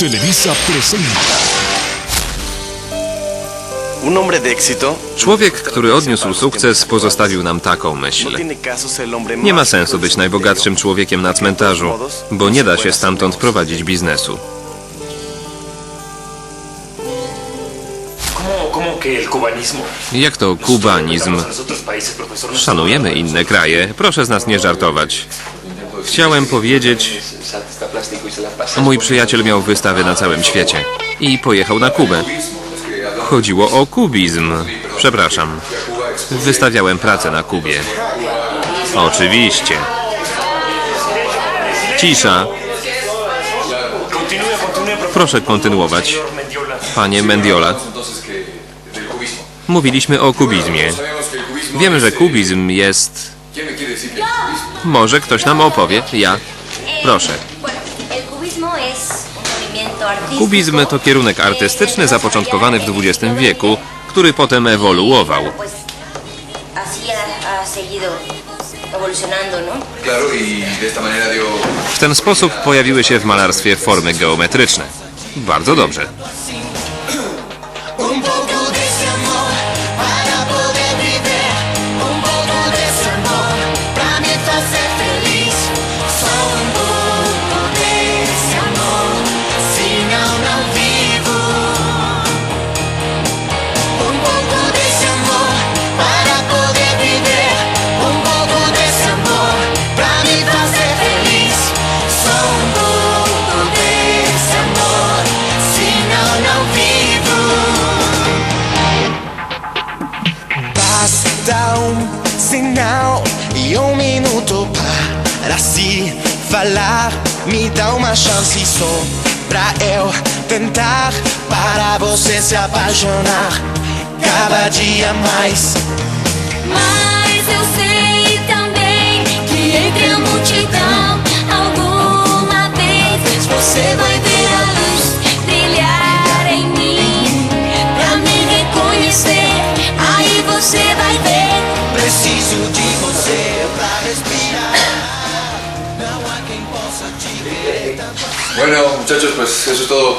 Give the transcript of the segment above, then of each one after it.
Televisa presenta. Człowiek, który odniósł sukces, pozostawił nam taką myśl. no Nie ma sensu być najbogatszym człowiekiem na cmentarzu, bo nie da się stamtąd prowadzić biznesu. Jak to kubanizm? No Szanujemy inne kraje, proszę z nas nie żartować. Chciałem powiedzieć, mój przyjaciel miał wystawy na całym świecie i pojechał na Kubę. Chodziło o kubizm. Przepraszam. Wystawiałem pracę na Kubie. Oczywiście. Cisza. Proszę kontynuować. Panie Mendiola, mówiliśmy o kubizmie. Wiemy, że kubizm jest... Może ktoś nam opowie? Ja. Proszę. Kubizm to kierunek artystyczny zapoczątkowany w XX wieku, który potem ewoluował. ¿no? Y W ten sposób pojawiły się w malarstwie formy geometryczne. Bardzo dobrze. E um minuto para se falar. Me dá uma chance só pra eu tentar para você se apaixonar cada dia mais. Mas eu sei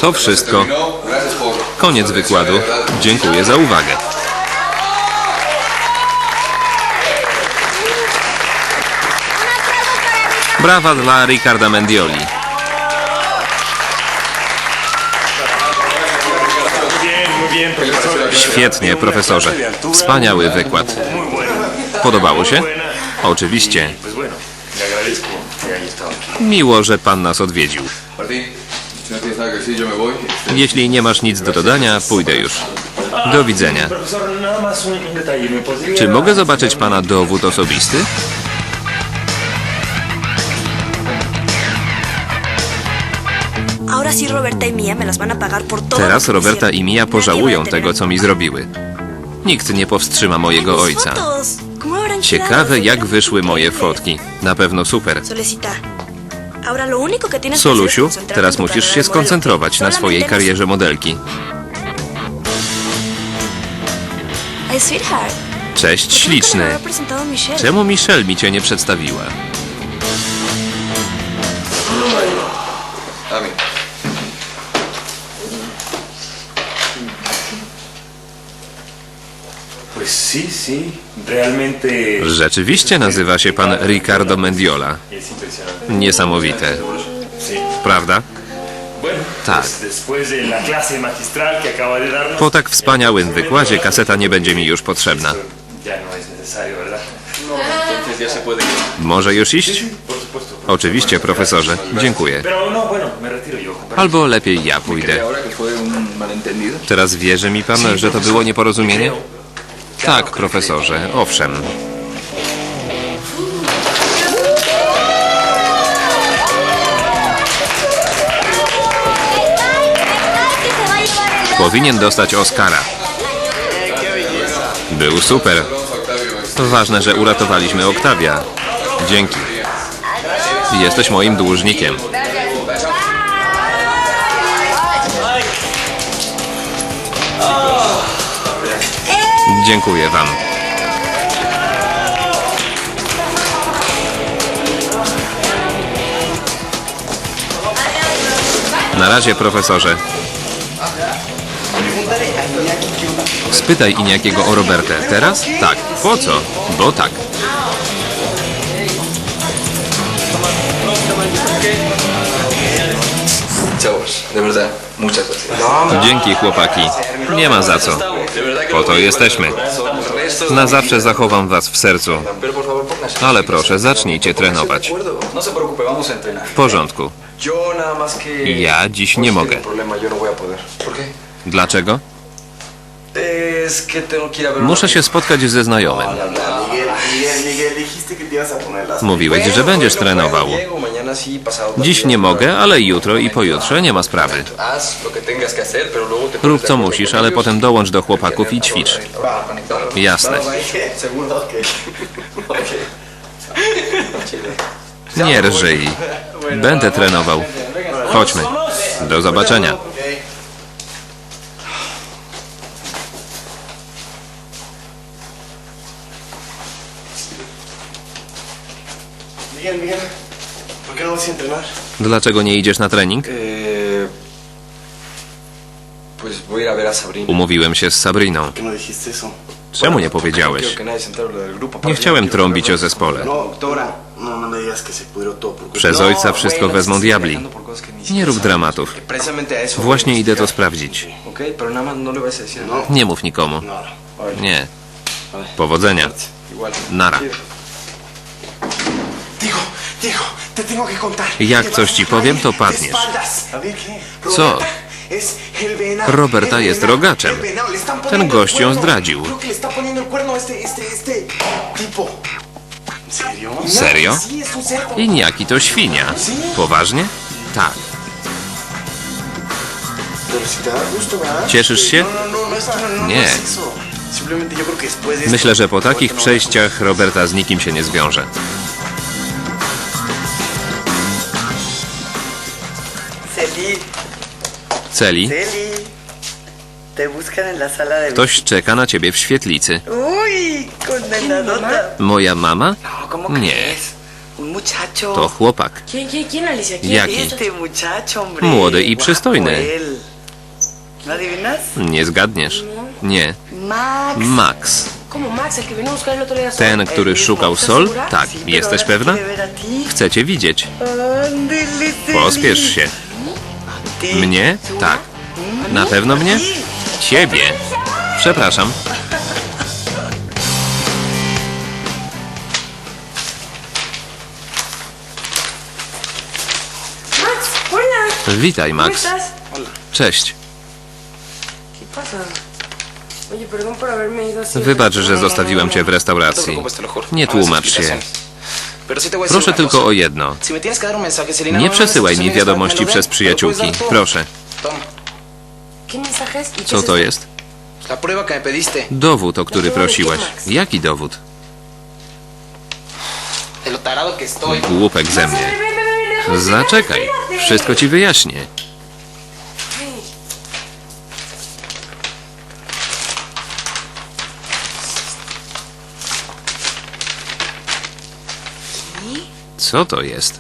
To wszystko. Koniec wykładu. Dziękuję za uwagę. Brawa dla Ricarda Mendioli. Świetnie, profesorze. Wspaniały wykład. Podobało się? Oczywiście. Miło, że pan nas odwiedził. Este, Jeśli nie masz nic do dodania, pójdę już. Do widzenia. Profesor, nada más un, un detalle. ¿Me podría... Czy mogę zobaczyć pana dowód osobisty? Y. Teraz Roberta i Mia pożałują tego, co mi zrobiły. Nikt nie powstrzyma mojego ojca. Ciekawe, jak wyszły moje fotki. Na pewno super. Solusiu, teraz musisz się skoncentrować na swojej en karierze modelki. Cześć, ¿por qué nunca me śliczny. Czemu Michelle mi cię nie przedstawiła? Rzeczywiście nazywa się pan Ricardo Mendiola. Niesamowite. Prawda? Tak. Po tak wspaniałym wykładzie kaseta nie będzie mi już potrzebna. No ir. Może już iść? Oczywiście, profesorze. Dziękuję. No. Albo lepiej ja ¿Cree pójdę. Teraz wierzy mi pan, że to było nieporozumienie? Tak, profesorze, owszem. Powinien dostać Oscara. Był super. Ważne, że uratowaliśmy Oktawia. Dzięki. Jesteś moim dłużnikiem. Dziękuję wam. Na razie, profesorze. Spytaj Iniakiego o Robertę. Teraz? Tak. Po co? Bo tak. Dzięki, chłopaki. Nie ma za co. Po to jesteśmy. Na zawsze zachowam was w sercu. Ale proszę, zacznijcie trenować. No. W porządku. Ja dziś nie mogę. problema, Muszę się spotkać ze znajomym. Mówiłeś, że będziesz trenował. Dziś nie mogę, ale jutro i pojutrze nie ma sprawy. Rób co musisz, ale potem dołącz do chłopaków i ćwicz. Jasne. Nie rżyj. Będę trenował. Chodźmy. Do zobaczenia. Dlaczego nie idziesz na trening? Sabrina. Umówiłem się z Sabriną. ¿Por qué no? Czemu nie No powiedziałeś? Nie chciałem trąbić o verlo. zespole. No, no, no Przez No, ojca wszystko wezmą diabli. Nie rób dramatów. Właśnie idę to sprawdzić. No No. Nie mów nikomu. No, no. Nie. Powodzenia. Nara. Digo, Diego, Jak coś ci powiem, to padniesz. Co? Roberta jest rogaczem. Ten gość ją zdradził. Creo que le está poniendo el cuerno a este, este, este tipo. ¿En serio? Cerdo. Iniaki to świnia. Poważnie? Tak. Cieszysz się? No, no, no, Nie. Myślę, że po takich przejściach Roberta z nikim się nie zwiąże. Celi, ktoś czeka na ciebie w świetlicy. Moja mama? No, ¿cómo Nie. To chłopak. Jaki? Młody i przystojny. ¿No? Nie zgadniesz. Nie. Max. Ten, który szukał Sol? Tak. Jesteś pewna? Chcę cię widzieć. Pospiesz się. Mnie? Tak. Na pewno mnie? Ciebie. Przepraszam. Witaj, ¿Cómo Max. Cześć. Wybacz, że zostawiłem cię w restauracji. Nie tłumacz się. Proszę tylko o jedno. Nie przesyłaj mi wiadomości przez przyjaciółki. Proszę. ¿Y Co to jest? Dowód, o który prosiłaś. Jaki dowód? Głupek ze mnie. Zaczekaj. Wszystko ci wyjaśnię. Co to jest?